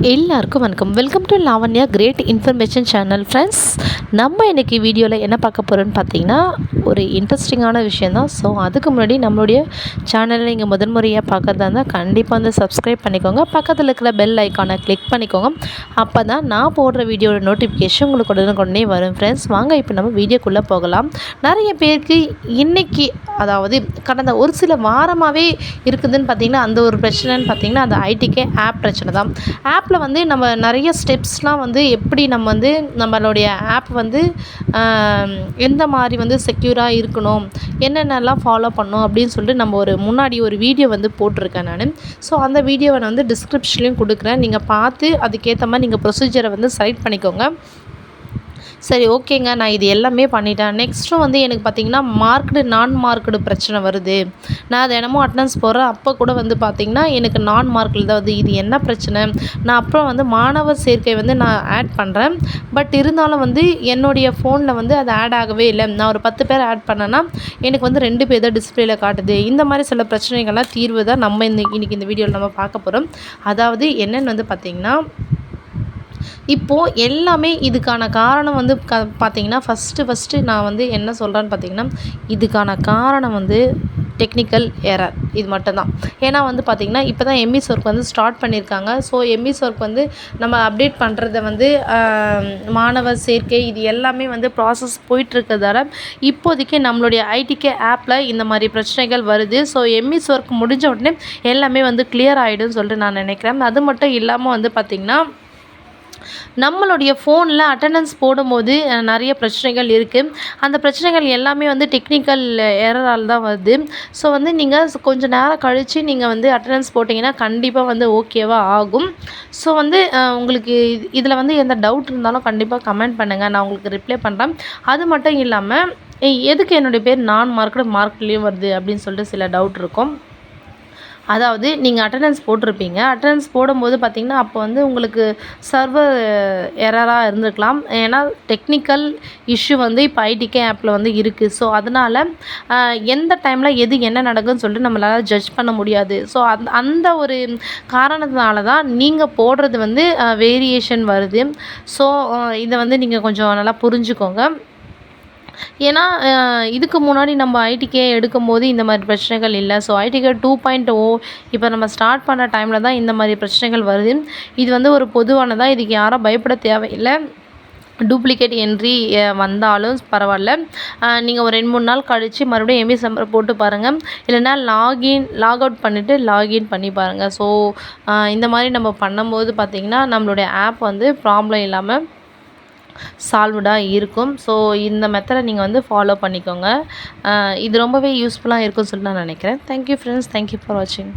எல்லாருக்கும் வணக்கம். Welcome to Lavanya great information channel friends நம்ம இன்றைக்கி வீடியோவில் என்ன பார்க்க போகிறோன்னு பார்த்தீங்கன்னா ஒரு இன்ட்ரெஸ்டிங்கான விஷயந்தான் ஸோ அதுக்கு முன்னாடி நம்மளுடைய சேனலில் நீங்கள் முதன்முறையாக பார்க்குறதா இருந்தால் கண்டிப்பாக வந்து சப்ஸ்கிரைப் பண்ணிக்கோங்க. பக்கத்தில் இருக்கிற பெல் ஐக்கானை கிளிக் பண்ணிக்கோங்க. அப்போ தான் நான் போடுற வீடியோட நோட்டிஃபிகேஷன் உங்களுக்கு உடனுக்குடனே வரும் ஃப்ரெண்ட்ஸ் வாங்க இப்போ நம்ம வீடியோக்குள்ளே போகலாம். நிறைய பேருக்கு இன்றைக்கி அதாவது கடந்த ஒரு சில வாரமாகவே இருக்குதுன்னு பார்த்தீங்கன்னா அந்த ஒரு பிரச்சனைன்னு பார்த்தீங்கன்னா அந்த ஐடிகே ஆப் பிரச்சனை தான் ஆப்பில் வந்து நம்ம நிறைய ஸ்டெப்ஸ்லாம் வந்து எப்படி நம்ம வந்து நம்மளுடைய ஆப் வந்து எந்த மாதிரி வந்து செக்யூராக இருக்கணும். என்னென்னலாம் ஃபாலோ பண்ணணும் அப்படின்னு சொல்லிட்டு நம்ம ஒரு முன்னாடி ஒரு வீடியோ வந்து போட்டிருக்கேன் நான். ஸோ அந்த வீடியோவை நான் வந்து டிஸ்கிரிப்ஷன்லேயும் கொடுக்குறேன். நீங்கள் பார்த்து அதுக்கேற்ற மாதிரி நீங்கள் ப்ரொசீஜரை வந்து செலக்ட் பண்ணிக்கோங்க. சரி ஓகேங்க நான் இது எல்லாமே பண்ணிட்டேன். நெக்ஸ்ட்டும் வந்து எனக்கு பார்த்தீங்கன்னா மார்க்டு நான் மார்க்டு பிரச்சனை வருது. நான் தினமும் அட்டனன்ஸ் போடுறேன். அப்போ கூட வந்து பார்த்திங்கன்னா எனக்கு நான் மார்க்கில் தான் வந்து இது என்ன பிரச்சனை? நான் அப்புறம் வந்து மாணவர் சேர்க்கை வந்து நான் ஆட் பண்ணுறேன் பட் இருந்தாலும் வந்து என்னுடைய ஃபோனில் வந்து அது ஆட் ஆகவே இல்லை. நான் ஒரு பத்து பேர் ஆட் பண்ணேன்னா எனக்கு வந்து ரெண்டு பேர் தான் டிஸ்பிளேல காட்டுது. இந்த மாதிரி சில பிரச்சனைகள்லாம் தீர்வு தான் நம்ம இந்த இன்றைக்கி இந்த வீடியோவில் நம்ம பார்க்க போகிறோம் அதாவது என்னென்னு வந்து பார்த்திங்கன்னா இப்போது எல்லாமே இதுக்கான காரணம் வந்து க பார்த்தீங்கன்னா ஃபஸ்ட்டு ஃபஸ்ட்டு நான் வந்து என்ன சொல்கிறேன்னு பார்த்தீங்கன்னா இதுக்கான காரணம் வந்து டெக்னிக்கல் எரர் இது மட்டும்தான். ஏன்னா வந்து பார்த்திங்கன்னா இப்போ தான் எம்இஸ் ஒர்க் வந்து ஸ்டார்ட் பண்ணியிருக்காங்க. ஸோ எம்இஸ் ஒர்க் வந்து நம்ம அப்டேட் பண்ணுறத வந்து மாணவர் சேர்க்கை இது எல்லாமே வந்து ப்ராசஸ் போயிட்டுருக்கிறதால இப்போதைக்கு நம்மளுடைய ஐடிகே ஆப்பில் இந்த மாதிரி பிரச்சனைகள் வருது. ஸோ எம்இஸ் ஒர்க் முடிஞ்ச உடனே எல்லாமே வந்து கிளியர் ஆகிடும்னு சொல்லிட்டு நான் நினைக்கிறேன். அது மட்டும் இல்லாமல் வந்து பார்த்திங்கன்னா நம்மளுடைய ஃபோனில் அட்டண்டன்ஸ் போடும்போது நிறைய பிரச்சனைகள் இருக்குது அந்த பிரச்சனைகள் எல்லாமே வந்து டெக்னிக்கல் எரரால் தான் வருது. ஸோ வந்து நீங்கள் கொஞ்சம் நேரம் கழித்து நீங்கள் வந்து அட்டண்டன்ஸ் போட்டிங்கன்னா கண்டிப்பாக வந்து ஓகேவாக ஆகும். ஸோ வந்து உங்களுக்கு இதில் வந்து எந்த டவுட் இருந்தாலும் கண்டிப்பாக கமெண்ட் பண்ணுங்கள் நான் உங்களுக்கு ரிப்ளை பண்ணுறேன் அது மட்டும் இல்லாமல் எதுக்கு என்னுடைய பேர் நான் மார்க்கோட மார்க்லேயும் வருது அப்படின்னு சொல்லிட்டு சில டவுட் இருக்கும். அதாவது நீங்கள் அட்டண்டன்ஸ் போட்டிருப்பீங்க. அட்டண்டன்ஸ் போடும்போது பார்த்தீங்கன்னா அப்போ வந்து உங்களுக்கு சர்வர் எரராக இருந்திருக்கலாம். ஏன்னா டெக்னிக்கல் இஷ்யூ வந்து இப்போ ஐடிகே ஆப்பில் வந்து இருக்குது ஸோ அதனால் எந்த டைமில் எது என்ன நடக்குன்னு சொல்லிட்டு நம்மளால் ஜட்ஜ் பண்ண முடியாது. ஸோ அந்த அந்த ஒரு காரணத்தினால தான் நீங்கள் போடுறது வந்து வேரியேஷன் வருது. ஸோ இதை வந்து நீங்கள் கொஞ்சம் நல்லா புரிஞ்சுக்கோங்க. ஏன்னா இதுக்கு முன்னாடி நம்ம ஐடிகே எடுக்கும்போது இந்த மாதிரி பிரச்சனைகள் இல்லை. ஸோ ஐடிகே டூ பாயிண்ட் ஓ oh இப்போ நம்ம ஸ்டார்ட் பண்ண டைமில் தான் இந்த மாதிரி பிரச்சனைகள் வருது. இது வந்து ஒரு பொதுவானதாக இதுக்கு யாரும் பயப்பட தேவையில்லை. டூப்ளிகேட் என்ட்ரி வந்தாலும் பரவாயில்ல. நீங்கள் ஒரு ரெண்டு மூணு நாள் கழித்து மறுபடியும் எம்இஸ் நம்பர் போட்டு பாருங்கள் இல்லைன்னா லாகின் லாக் அவுட் பண்ணிவிட்டு லாகின் பண்ணி பாருங்கள் ஸோ இந்த மாதிரி நம்ம பண்ணும்போது பார்த்திங்கன்னா நம்மளுடைய ஆப் வந்து ப்ராப்ளம் இல்லாமல் சால்வ்டாக இருக்கும். ஸோ இந்த மெத்தடை நீங்கள் வந்து ஃபாலோ பண்ணிக்கோங்க. இது ரொம்பவே யூஸ்ஃபுல்லாக இருக்கும்னு சொல்லி நான் நினைக்கிறேன். தேங்க்யூ ஃப்ரெண்ட்ஸ் தேங்க்யூ ஃபார் வாட்சிங்